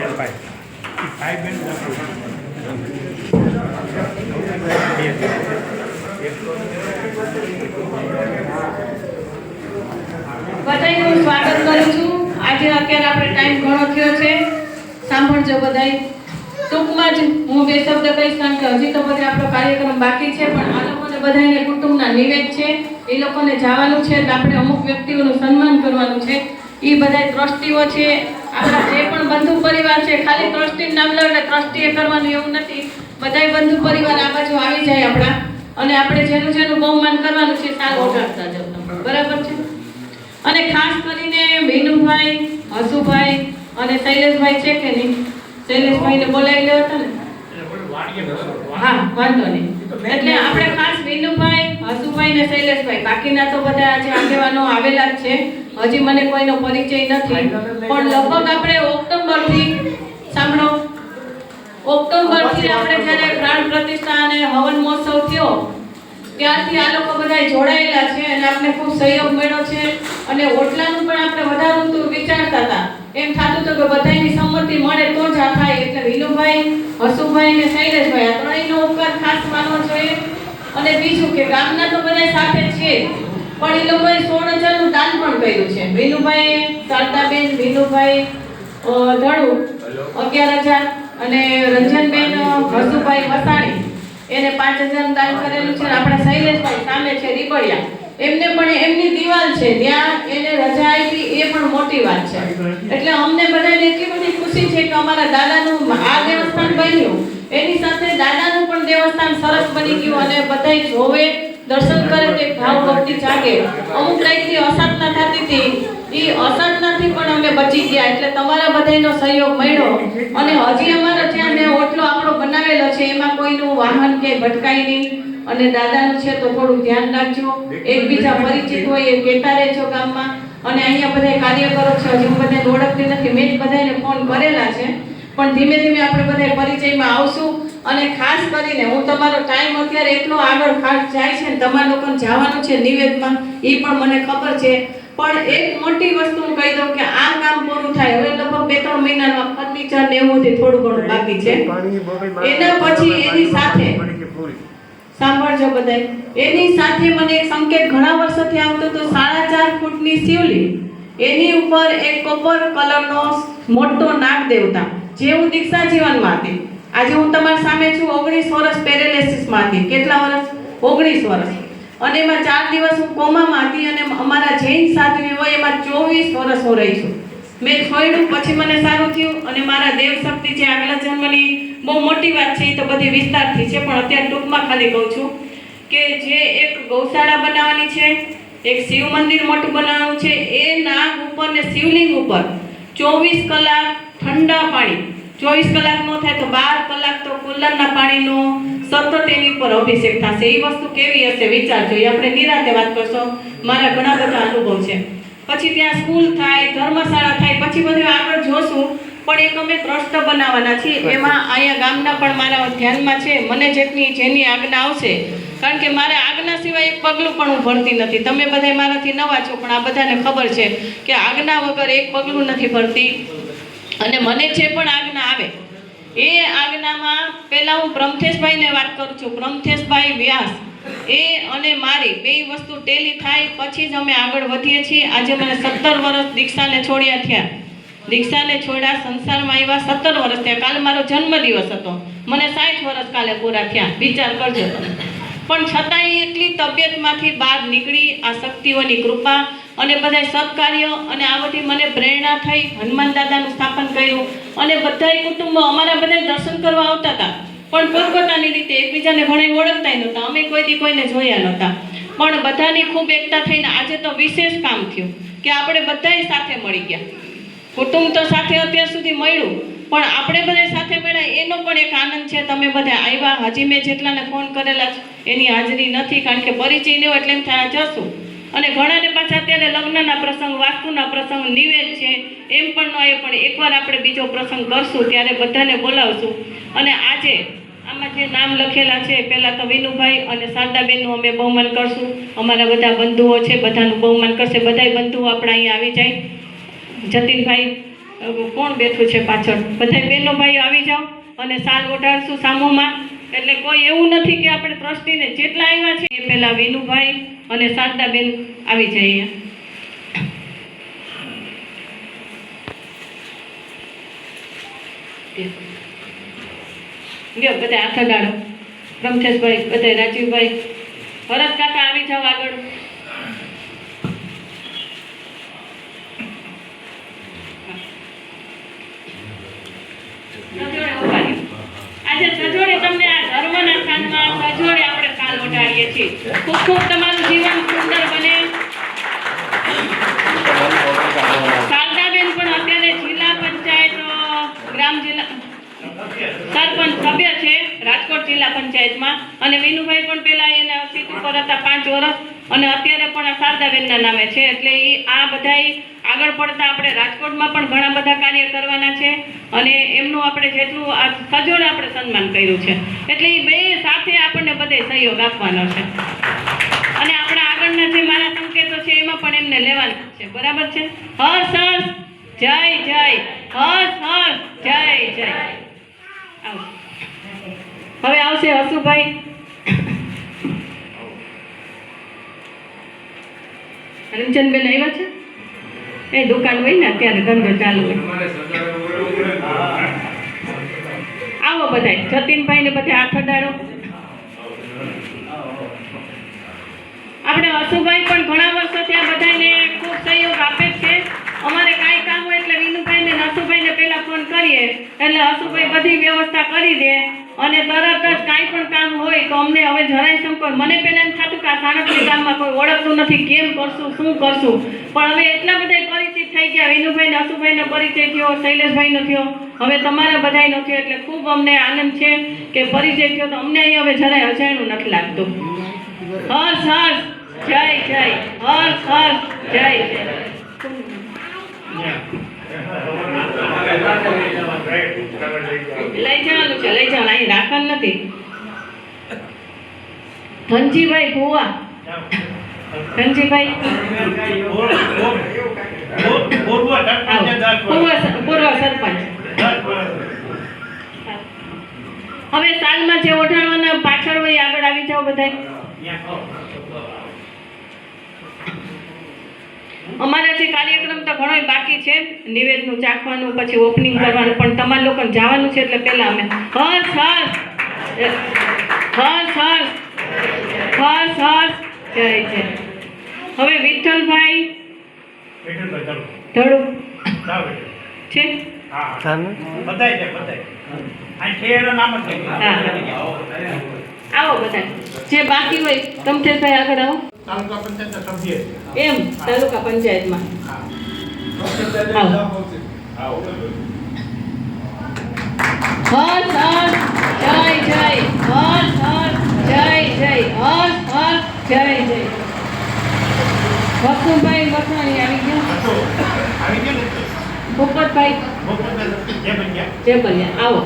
ભાઈ. ફાઈવ ભાઈ બેન બધાયનું સ્વાગત કરું છું. આજે અત્યારે આપણે ટાઈમ ઘણો થયો છે. સાંભળજો બધાય. ટૂંકમાં જ હું બે શબ્દ કહીશ કારણ કે હજી તો બધે આપણો કાર્યક્રમ બાકી છે, પણ આ લોકોને બધાને કુટુંબના નિવેદ છે. એ લોકોને જવાનું છે, એટલે આપણે અમુક વ્યક્તિઓનું સન્માન કરવાનું છે. એ બધા ટ્રસ્ટીઓ છે. બંધુ પરિવાર છે. ખાલી ટ્રસ્ટી નામ લો એટલે ટ્રસ્ટીએ કરવાનું એવું નથી. બધાય બંધુ પરિવાર આ બાજુ આવી જાય આપણા. અને આપણે જેનું જેનું બહુમાન કરવાનું છે સારું ઓઢાડતા જ બરાબર છે? અને ખાસ કરીને ભીનુભાઈ હસુભાઈ અને શૈલેષભાઈ છે કે નહીં? શૈલેષભાઈને બોલાવી લેવા હતા ને? હા વાંધો નહીં. એટલે આપણે ખાસ ભીનુભાઈ હસુભાઈ ને શૈલેષભાઈ. બાકીના તો બધા આજે આગેવાનો આવેલા જ છે. હજી મને કોઈનો પરિચય નથી. પણ લગભગ આપણે ઓક્ટોબરથી સાંભળો ઓક્ટોબરથી આપણે જ્યારે પ્રાણ પ્રતિષ્ઠા અને હવન મહોત્સવ થયો ત્યારથી આ લોકો બધા જોડાયેલા છે અને આપણે ખૂબ સહયોગ મળ્યો છે અને ઓટલાનું પણ આપણે વધારે તો વિચારતા હતા. એમ થતું હતું કે બધાની સંમતિ મળે તો જ આ થાય. એટલે વિનુભાઈ હસુભાઈ અને શૈલેષભાઈ આ ત્રણેયનો ઉપકાર ખાસ માનવો જોઈએ. અને બીજું કે ગામના તો બધા સાથે છે. પણ એ લોકોએ સોળ હજારનું દાન પણ કર્યું છે. વિનુભાઈ શારદાબેન વિનુભાઈ ધડુ અગિયાર હજાર અને રંજનબેન હસુભાઈ વસાણી એને પાંચ હજારનું દાન કરેલું છે. અને આપણા શૈલેષભાઈ સામે છે રીબળિયા. એમને પણ એમની દિવાલ છે. ત્યાં એને રજા આપી એ પણ મોટી વાત છે. એટલે અમને બધાને એટલી બધી ખુશી છે કે અમારા દાદાનું આ દેવસ્થાન બન્યું. એની સાથે દાદાનું પણ દેવસ્થાન સરસ બની ગયું અને બધાય જોવે. દર્શન કરે તો એક ભાવ ભક્તિ જાગે. અમુક ટાઈપની અસાધના થતી હતી. એ અસાધનાથી પણ અમે બચી ગયા. એટલે તમારા બધાનો સહયોગ મળ્યો. અને હજી અમારો ત્યાં મેં ઓટલો આપણો બનાવેલો છે. એમાં કોઈનું વાહન કે ભટકાય નહીં. અને દાદાનું છે તો થોડું ધ્યાન રાખજો. એકબીજા પરિચિત હોય, એ કહેતા રહેજો ગામમાં. અને અહીંયા બધા કાર્યકરો છે. હજી હું બધાને ઓળખતી નથી. મેં બધાને ફોન કરેલા છે. પણ ધીમે ધીમે આપણે બધા પરિચયમાં આવશું. અને ખાસ કરીને હું તમારો ટાઈમ અત્યારે એટલો આગળ ખાસ જાય છે ને તમારા લોકોને જવાનું છે નિવેદમાં એ પણ મને ખબર છે. પણ એક મોટી વસ્તુ હું કહી દઉં કે આ કામ પૂરું થાય હવે લગભગ બે ત્રણ મહિનામાં ફર્નિચર ને એવું થોડું ઘણું બાકી છે. એના પછી એની સાથે સાંભળજો બધાય. એની સાથે મને એક સંકેત ઘણા વર્ષોથી આવતો તો સાડા ચાર ફૂટની શિવલી એની ઉપર એક કોપર કલરનો મોટો નાગ દેવતા જે હું દીક્ષા જીવનમાં હતી. આજે હું તમારી સામે છું ઓગણીસ વર્ષ પેરેલિસિસમાં હતી કેટલા વર્ષ? ઓગણીસ વર્ષ. અને એમાં ચાર દિવસ હું કોમામાં હતી અને અમારા જૈન સાધવી હોય એમાં ચોવીસ વર્ષ હું રહી છું. મેં છોડ્યું પછી મને સારું થયું અને મારા દેવ શક્તિ જે આગલા જન્મની બહુ મોટી વાત છે એ તો બધી વિસ્તારથી છે, પણ અત્યારે ટૂંકમાં ખાલી કહું છું કે જે એક ગૌશાળા બનાવવાની છે, એક શિવ મંદિર મોટું બનાવવાનું છે, એ નાગ ઉપર ને શિવલિંગ ઉપર ચોવીસ કલાક ઠંડા પાણી ચોવીસ કલાક નો થાય તો બાર કલાક તો કુલ્લરના પાણીનો સતત એની ઉપર અભિષેક થશે. એ વસ્તુ કેવી હશે વિચારજો એ આપણે નિરાતે વાત કરશો. મારા ઘણા બધા અનુભવ છે. પછી ત્યાં સ્કૂલ થાય ધર્મશાળા થાય પછી બધું આગળ જોશું. પણ એક અમે ટ્રસ્ટ બનાવવાના છીએ. એમાં અહીંયા ગામના પણ મારા ધ્યાનમાં છે. મને જેટલી જેની આજ્ઞા આવશે. કારણ કે મારે આજ્ઞા સિવાય એક પગલું પણ હું ભરતી નથી. તમે બધા મારાથી નવા છો પણ આ બધાને ખબર છે કે આજ્ઞા વગર એક પગલું નથી ભરતી. અને મને જે પણ આજ્ઞા આવે. એ આજ્ઞામાં પહેલાં હું બ્રહ્મથેશભાઈને વાત કરું છું. બ્રહ્મથેશભાઈ વ્યાસ, એ અને મારી બે વસ્તુ ટેલી થાય, પછી જ અમે આગળ વધીએ છીએ. આજે મને સત્તર વર્ષ દીક્ષાને છોડ્યા થયા. દીક્ષાને છોડ્યા, સંસારમાં આવ્યા સત્તર વર્ષ થયા. કાલે મારો જન્મદિવસ હતો. મને સાઠ વર્ષ કાલે પૂરા થયા. વિચાર કરજો તમે. પણ છતાંય એટલી તબિયતમાંથી બહાર નીકળી આ શક્તિઓની કૃપા અને બધા સત્કાર્ય અને આ બધી મને પ્રેરણા થઈ હનુમાન દાદાનું સ્થાપન કર્યું અને બધાય કુટુંબો અમારા બધા દર્શન કરવા આવતા હતા. પણ પોતપોતાની રીતે એકબીજાને ઘણા ઓળખતા નહોતા. અમે કોઈથી કોઈને જોયા નહોતા. પણ બધાની ખૂબ એકતા થઈને આજે તો વિશેષ કામ થયું કે આપણે બધાય સાથે મળી ગયા. કુટુંબ તો સાથે અત્યાર સુધી મળ્યું. પણ આપણે બધા સાથે મળ્યા એનો પણ એક આનંદ છે, તમે બધા આવ્યા, હજી મેં જેટલાને ફોન કરેલા એની હાજરી નથી, કારણ કે પરિચય ન હોય એટલે એમ થાય જશું. અને ઘણાને પાછા અત્યારે લગ્નના પ્રસંગ, વાસ્તુના પ્રસંગ, નિવેદ છે, એમ પણ ન આવે પણ એકવાર આપણે બીજો પ્રસંગ કરશું, ત્યારે બધાને બોલાવશું. અને આજે આમાં જે નામ લખેલા છે, પહેલાં તો વિનુભાઈ અને શારદાબેનનું અમે બહુમાન કરશું. અમારા બધા બંધુઓ છે, બધાનું બહુમાન કરશે. બધાય બંધુઓ આપણા અહીંયા આવી જાય. જતીનભાઈ કોણ બેઠું છે પાછળ? બધા બહેનો ભાઈઓ આવી જાઓ અને સાલ ઓઢાડશું સામુમાં. એટલે કોઈ એવું નથી કે આપણે ટ્રસ્ટીને જેટલા આવ્યા છે એ પહેલાં વિનુભાઈ અને શારદાબેન આવી જાય ગયો બધા હાથ અડાડો રમથેશભાઈ બધા રાજીવભાઈ. ભરત કાકા આવી જાઓ આગળ સજોડે ઊભા રહ્યો. આજે સજોડે તમને આ ધર્મના સ્થાનમાં સજોડે આપણે કાલ ઓઢાડીએ છીએ. ખૂબ ખૂબ તમારું જીવન સુંદર બને. શારદાબેન પણ અત્યારે જિલ્લા પંચાયત ગ્રામ જિલ્લા સરપંચ સભ્ય છે, રાજકોટ જિલ્લા પંચાયતમાં. અને વિનુભાઈ પણ પહેલા એના સીટ ઉપર હતા પાંચ વર્ષ. અને અત્યારે પણ શારદાબેનના નામે છે. એટલે એ આ બધાય આગળ પડતા આપણે રાજકોટમાં પણ ઘણા બધા કાર્ય કરવાના છે અને એમનું આપણે જેટલું આ સજોડ આપણે સન્માન કર્યું છે. એટલે એ બે સાથે આપણને બધે સહયોગ આપવાનો છે. અને આપણા આગળના જે મારા સંકેતો છે, એમાં પણ એમને લેવાના છે. બરાબર છે? હર્ષ હર્ષ, જય જય હર્ષ હર્ષ, જય જય. હવે આવશે હસુભાઈ રંજનબેન આવ્યા છે? એ દુકાન હોય ને, અત્યારે ધંધો ચાલુ હોય. આવો બધાય. જતીનભાઈ ને બધા હાથ અડાડો. આપણે અશુભાઈ પણ ઘણા વર્ષો ત્યાં બધાને ખૂબ સહયોગ આપે છે. અમારે કાંઈ કામ હોય એટલે વિનુભાઈ ને હસુભાઈને પહેલા ફોન કરીએ. એટલે અશુભાઈ બધી વ્યવસ્થા કરી દે અને તરત જ કાંઈ પણ કામ હોય તો અમને હવે જરાય સંકોચ. મને પહેલા એમ થતું કે આ સાણકની ગામમાં કોઈ ઓળખતું નથી, કેમ કરશું, શું કરશું. પણ હવે એટલા બધા થઈ ગયા. વિનુભાઈ ને પરિચય થયો, શૈલેષભાઈનો થયો. હવે તમારા બધાયનો થયો એટલે ખૂબ અમને આનંદ છે કે પરિચય થયો તો અમને અહીં હવે જરાય અજાણ્યું નથી લાગતું. હર્ષ હર્ષ. જય જય. હર્ષ હર્ષ. જય. લઈ જવાનું છે, લઈ જવાનું. અહીં રાખવાનું નથી. ધનજીભાઈ ભુવા. ધનજીભાઈ. સરપંચ હવે સાલમાં જે ઓઢાણવાના પાછળ હોય આગળ આવી જાઓ બધા અમારા જે કાર્યક્રમ તો ઘણોય બાકી છે. નિવેદનું ચાખવાનું, પછી ઓપનિંગ કરવાનું, પણ તમારે લોકોને જવાનું છે એટલે પહેલા અમે. હર્ષ હર્ષ હર્ષ હર્ષ હર્ષ હર્ષ જય જય હવે વિઠ્ઠલભાઈ ધડું છે. આવો બધા જે બાકી હોય કમઠેશભાઈ આગળ આવો. તાલુકા પંચાયતના સભ્ય એમ તાલુકા પંચાયતમાં. હા. આવો. હર્ષ હર્ષ જય જય. હર્ષ જય જય. હર્ષ હર્ષ જય જય. વસુભાઈ વસાણી આવી ગયા. આવી ગયો? ભૂપતભાઈ. ભોપતભાઈ જે બન્યા. જે બન્યા આવો.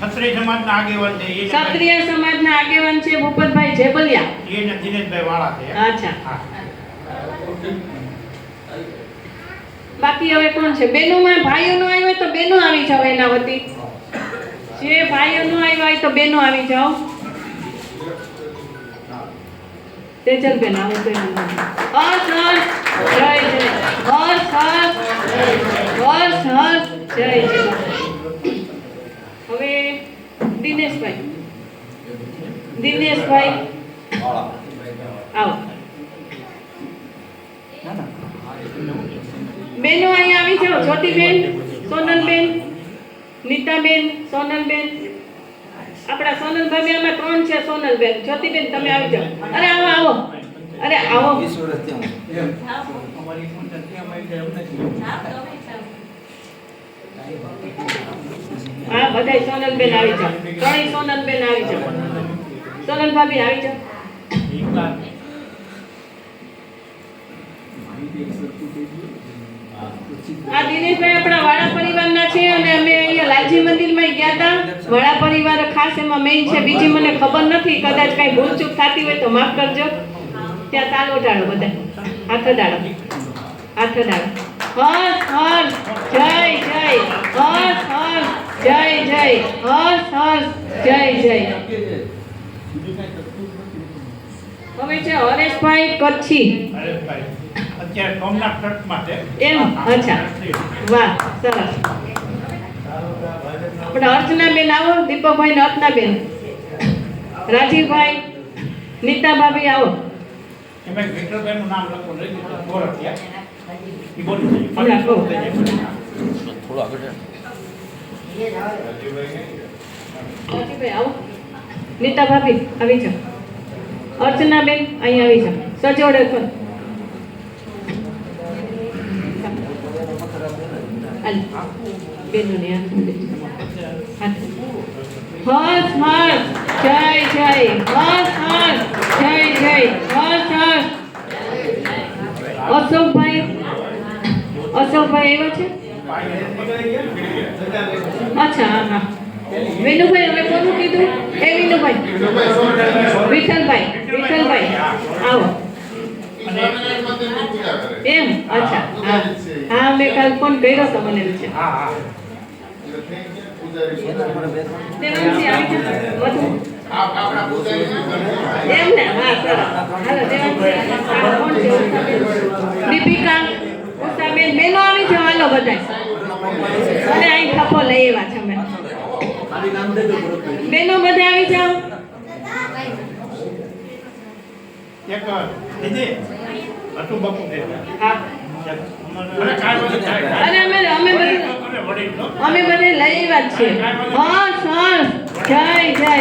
ક્ષત્રિય સમાજના આગેવાન છે એ ક્ષત્રિય સમાજના આગેવાન છે ભૂપતભાઈ જેબલિયા એ દિનેશભાઈ વાળા છે. અચ્છા. હા. બાકી હવે કોણ છે? બેનોમાં ભાઈઓ નો આવ્યો હોય તો બેનો આવી જાવ એના વતી. જે ભાઈઓ નો આવ્યા હોય તો બેનો આવી જાઓ. તેજલબેન આવો બેન. હર્ષ હર્ષ. જય જય. હર્ષ હર્ષ. હર્ષ હર્ષ. જય જય. હવે દિનેશભાઈ. દિનેશભાઈ. આવો. બેનો અહીંયા આવી જાઓ. જ્યોતિબેન સોનલબેન, નીતાબેન, સોનલબેન. આપણા સોનલભાઈ આમાં ત્રણ છે સોનલબેન. જ્યોતિબેન તમે આવી જાઓ અરે આવો આવો. અરે આવો. હા બધાય સોનલબેન આવી જાઓ. ત્રણેય સોનલબેન આવી જાઓ. સોનલ ભાભી આવી જાઓ. આ દિનેશભાઈ આપણા વાળા પરિવારના છે અને અમે અહીંયા મંદિરમાં ગયા હતા વડા પરિવાર ખાસ એમાં મેઇન છે. બીજી મને ખબર નથી. કદાચ કાંઈ ભૂલચૂક થતી હોય તો માફ કરજો. ત્યાં તાલ ઉઠાડો બધા. હાથ અડાડો હાથ અડાડો હર્ષ હર્ષ જય જય. હર હર્ષ જય જય. હર્ષ હર્ષ જય જય. હવે છે હરેશભાઈ કચ્છી. અત્યારે સોમનાથ ટ્રસ્ટમાં છે. એમ? અચ્છા. વાહ સરસ. આપણે અર્ચનાબેન આવો દીપકભાઈ ને અર્ચનાબેન. રાજીવભાઈ નીતા ભાભી આવો નીતા ભાભી આવી. જાઓ. અર્ચનાબેન અહીં આવી જાઓ. સજોડે હાલ. બેનોને હાથ. હર્ષ હર્ષ જય જય હર્ષ હર્ષ જય જય હર્ષ હર્ષ અશોકભાઈ અશોકભાઈ એવા છે અચ્છા હા વિનુભાઈ હવે કોનું કીધું એ વિનુભાઈ વિઠ્ઠલભાઈ વિઠ્ઠલભાઈ આવો એમ? અચ્છા. હા. હા મેં કાલ ફોન કર્યો તો મને છે હા હા. છે? દીપિકા ઉષાબેન. બેનો આવી જાઓ. હાલો બધાય. અને અહીં ખપો લઈ એવા છે અમે. બેનો બધા આવી જાઓ. એક બાપુ અમે અમે બધા બધે લઈ વાત છે છીએ. હર્ષ હર્ષ જય જય.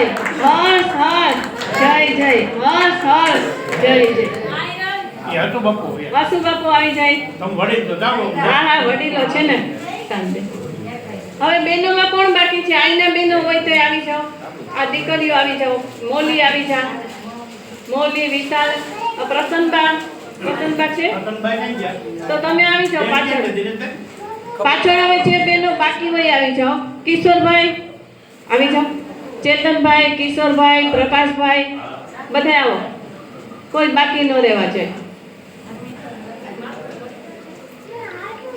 હર્ષ હર્ષ જય જય. હર્ષ હર્ષ જય જય. એ બાપુ છે. વાસુ બાપુ આવી જાય. તમે વડીલ તો જાઓ. હા હા વડીલો છે ને. સાંજે. હવે બહેનોમાં કોણ બાકી છે? આઈના બહેનો હોય તો આવી જાઓ. આ દીકરીઓ આવી જાઓ. મોલી આવી જા. મોલી વિશાલ પ્રસન્નબા પ્રસન્નબા છે? તો તમે આવી જાઓ પાછળ. પાછળ આવે છે બહેનો બાકી હોય આવી જાઓ. કિશોરભાઈ આવી જાઓ. ચેતનભાઈ કિશોરભાઈ પ્રકાશભાઈ બધા આવો. કોઈ બાકી ન રહેવા છે.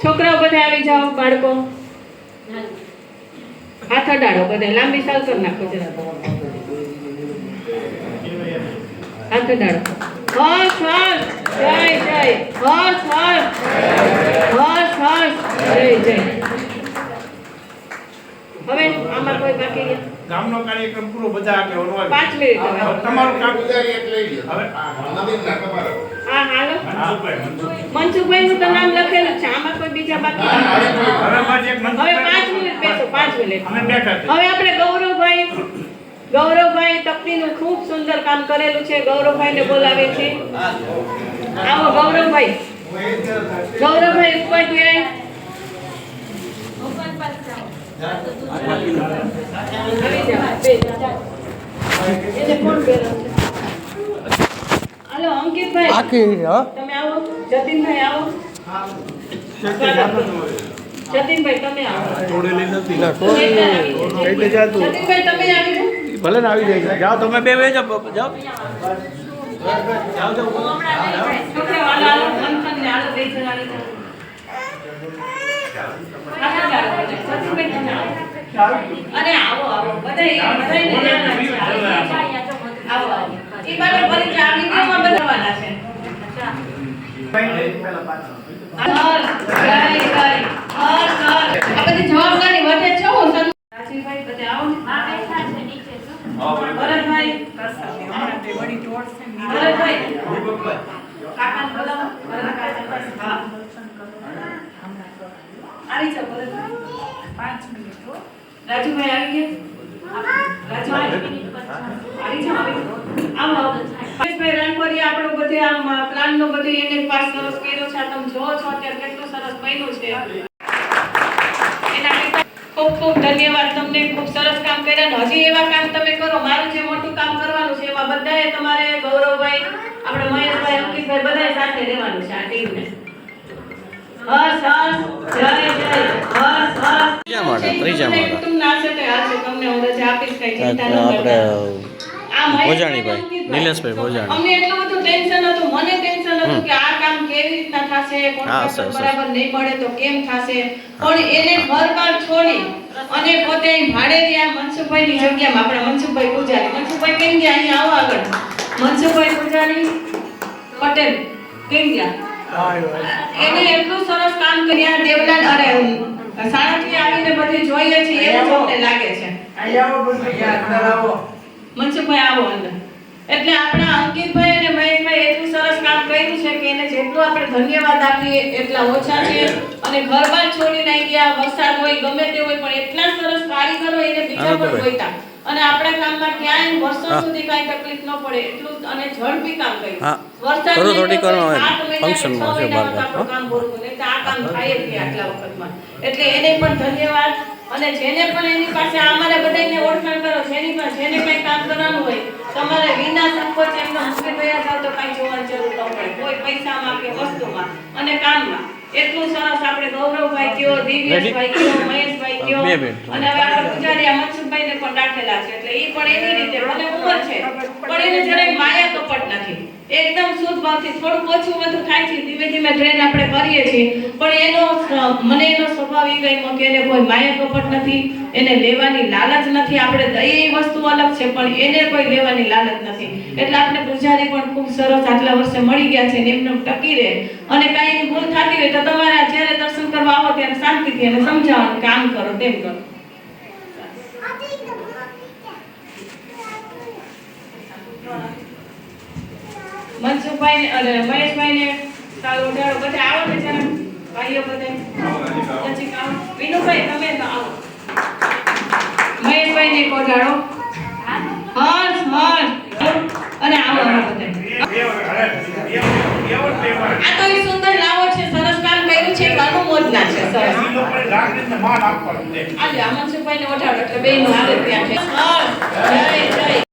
છોકરાઓ બધા આવી જાઓ બાળકો. હાથ અડાડો બધા લાંબી સાલ કરી નાખો. હાથ અડાડો. હર્ષ હર્ષ જય જય હર્ષ હર્ષ હર્ષ હર્ષ જય જય હવે આમાં કોઈ બાકી ગયા? ગામનો કાર્યક્રમ પૂરો બધા આગળ હોય પાંચ મિનિટ હવે. તમારું કામ હા હાલો મનસુખભાઈ, મનસુખ. નું તો નામ લખેલું છે આમાં કોઈ બીજા બાકી હવે પાંચ મિનિટ બેસો પાંચ મિનિટ હવે આપણે ગૌરવભાઈ ગૌરવભાઈ તકતીનું ખૂબ સુંદર કામ કરેલું છે. ગૌરવભાઈને બોલાવે છે આવો ગૌરવભાઈ. ગૌરવભાઈ ઉપાધ્યાય આવી જાઓ, બે જાઓ. એને કોણ પહેરો છે? હાલો અંકિતભાઈ. આખી હા? તમે આવો. જતીનભાઈ આવો. જતીનભાઈ તમે આવો. ના ટોળી એટલે જાતું જતીનભાઈ તમે આવી જાઓ ભલે ને આવી જાય જાઓ તમે બે બે જાઓ. જણા આવી બધા. આવો. આવો. બધા. આવો આવો. ફરી છે જય, જય. હર, હર. આ બધી જવાબદારી વધે છે હો, સર. રાજીવભાઈ, બધે આવો ને. જાઓ, ભરતભાઈ. રાજુભાઈ આવી ગયા રાજુભાઈ આવી આપણો બધે આમ પ્લાન નો બધે એને પાસ સરસ કર્યો છે આ તમે જોવો છો અત્યારે કેટલું સરસ બન્યું છે ખૂબ ખૂબ ધન્યવાદ તમને ખૂબ સરસ કામ કર્યા હજી એવા કામ તમે કરો. મારું જે મોટું કામ કરવાનું છે એમાં બધાએ તમારે ગૌરવભાઈ આપણે મહેશભાઈ અંકિતભાઈ બધાએ સાથે રહેવાનું છે આ ટીમને. હર્ષ હર્ષ જય જય ત્રીજા માળે, ત્રીજા માળે. તો હાલશે તમને હું રજા આપીશ કઈ ચિંતા ન કરતા. ભોજાણીભાઈ. નિલેશભાઈ ભોજાણી. અમને એટલું બધું ટેન્શન હતું મને ટેન્શન હતું કે આ કામ કેવી રીતના થશે કોન્ટ્રાક્ટર. બરાબર નહીં મળે તો કેમ થશે? પણ એને ઘર-બાર છોડી અને પોતે ભાડે રહ્યા મનસુખભાઈની જગ્યામાં આપણા મનસુખભાઈ પૂજારી. મનસુખભાઈ કેમ ગયા? અહીં આવો આગળ. મનસુખભાઈ પૂજારી પટેલ કેમ ગયા? એને એટલું સરસ કામ કર્યા. દેવલાલ અરે સાણાથી આવીને બધી જોઈએ છે એવું અમને લાગે છે. મનસુખભાઈ આવો અંદર. એટલે આપણા અંકિતભાઈ અને મહેશભાઈ એટલું સરસ કામ કર્યું છે કે એને જેટલું આપણે ધન્યવાદ આપીએ એટલા ઓછા છે અને ઘર બાર છોડીને ગયા વરસાદ હોય ગમે તે હોય પણ એટલા સરસ કારીગરો એને બીજા પણ ગોઈતા અને આપણા કામમાં ક્યાંય વર્ષો સુધી કાંઈ તકલીફ ન પડે એટલું અને ઝડપી કામ કર્યું. વરસાદ થોડો થોડી કરો ફંક્શનમાં છે આપણું કામ પૂરું નહીં આ કામ થાય જ નહીં આટલા વખતમાં. એટલે એને પણ ધન્યવાદ. અને જેને પણ એની પાસે અમારે બધાને ઓળખાણ કરો જેની પણ જેને કંઈ કામ કરવાનું હોય તમારે વિના સંકોચ એમનો મૂકી ગયા જાવ તો કાંઈ જોવાની જરૂર ન પડે. કોઈ પૈસામાં કે વસ્તુમાં અને કામમાં. એટલું સરસ આપણે ગૌરવભાઈ કયો દિવ્યેશભાઈ કયો મહેશભાઈ કયો. અને હવે આપણે પૂજારી મનસુખભાઈને પણ રાખેલા છે. એટલે એ પણ એની રીતે ભલે ઉંમર છે પણ એને જરાય માયા કપટ નથી. એકદમ શુદ્ધ ભાવથી થોડું ઓછું બધું થાય છે ધીમે ધીમે ટ્રેન આપણે કરીએ છીએ. પણ એનો મને એનો સ્વભાવ એ ગમ્યો કે એને કોઈ માયા કપટ નથી એને લેવાની લાલચ નથી. આપણે દઈએ એ વસ્તુ અલગ છે પણ એને કોઈ લેવાની લાલચ નથી. એટલે આપણે પૂજારી પણ ખૂબ સરસ આટલા વર્ષે મળી ગયા છે ને એમને ટકી રહે. અને કાંઈ ભૂલ થતી હોય તો તમારે જ્યારે દર્શન કરવા આવો ત્યારે શાંતિથી એને સમજાવવાનું કામ કરો તેમ કરો. મનસુખભાઈ અને મહેશભાઈ ને સારું ઉઠાડો બધા આવો ને જરા. ભાઈઓ બધા. પછી આવો વિનુભાઈ, તમે તો આવો. મહેશભાઈ ને કોઢાડો હર્ષ હર્ષ. અને આવો આવો બધા આ તો એ સુંદર લાવો છે, સરસ કામ કર્યું છે અનુમોદના છે, સરસ. આજે આ મનસુખભાઈ ને ઓઢાડો, એટલે બેયનું હાલે ત્યાં છે. હર્ષ